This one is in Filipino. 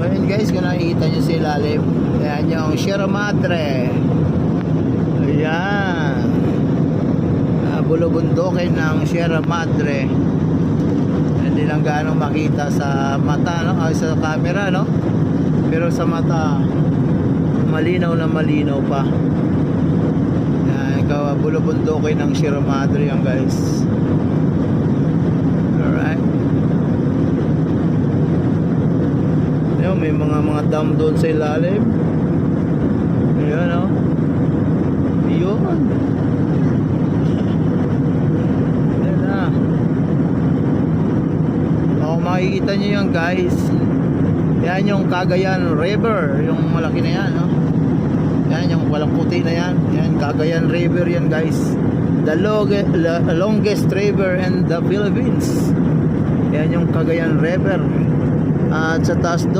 So yun guys, kung nakikita nyo sa ilalim, ayan yung Sierra Madre. Ayan. Uh, bulubundukin ng Sierra Madre. Hindi lang gaano makita sa mata, no? Ah, sa camera, no? Pero sa mata, malinaw na malinaw pa. Ayan, ikaw, bulubundukin ng Sierra Madre yan guys. Ayun, may mga mga dam doon sa ilalim. Ayan, oh. Yun. Ayan na. Oh, makikita nyo yan guys. Yan yung Cagayan River. Yung malaki na yan, no? Yan, yung walang puti na yan. Yan, Cagayan River yan guys. The longest river in the Philippines. Yan yung Cagayan River. At sa taas doon,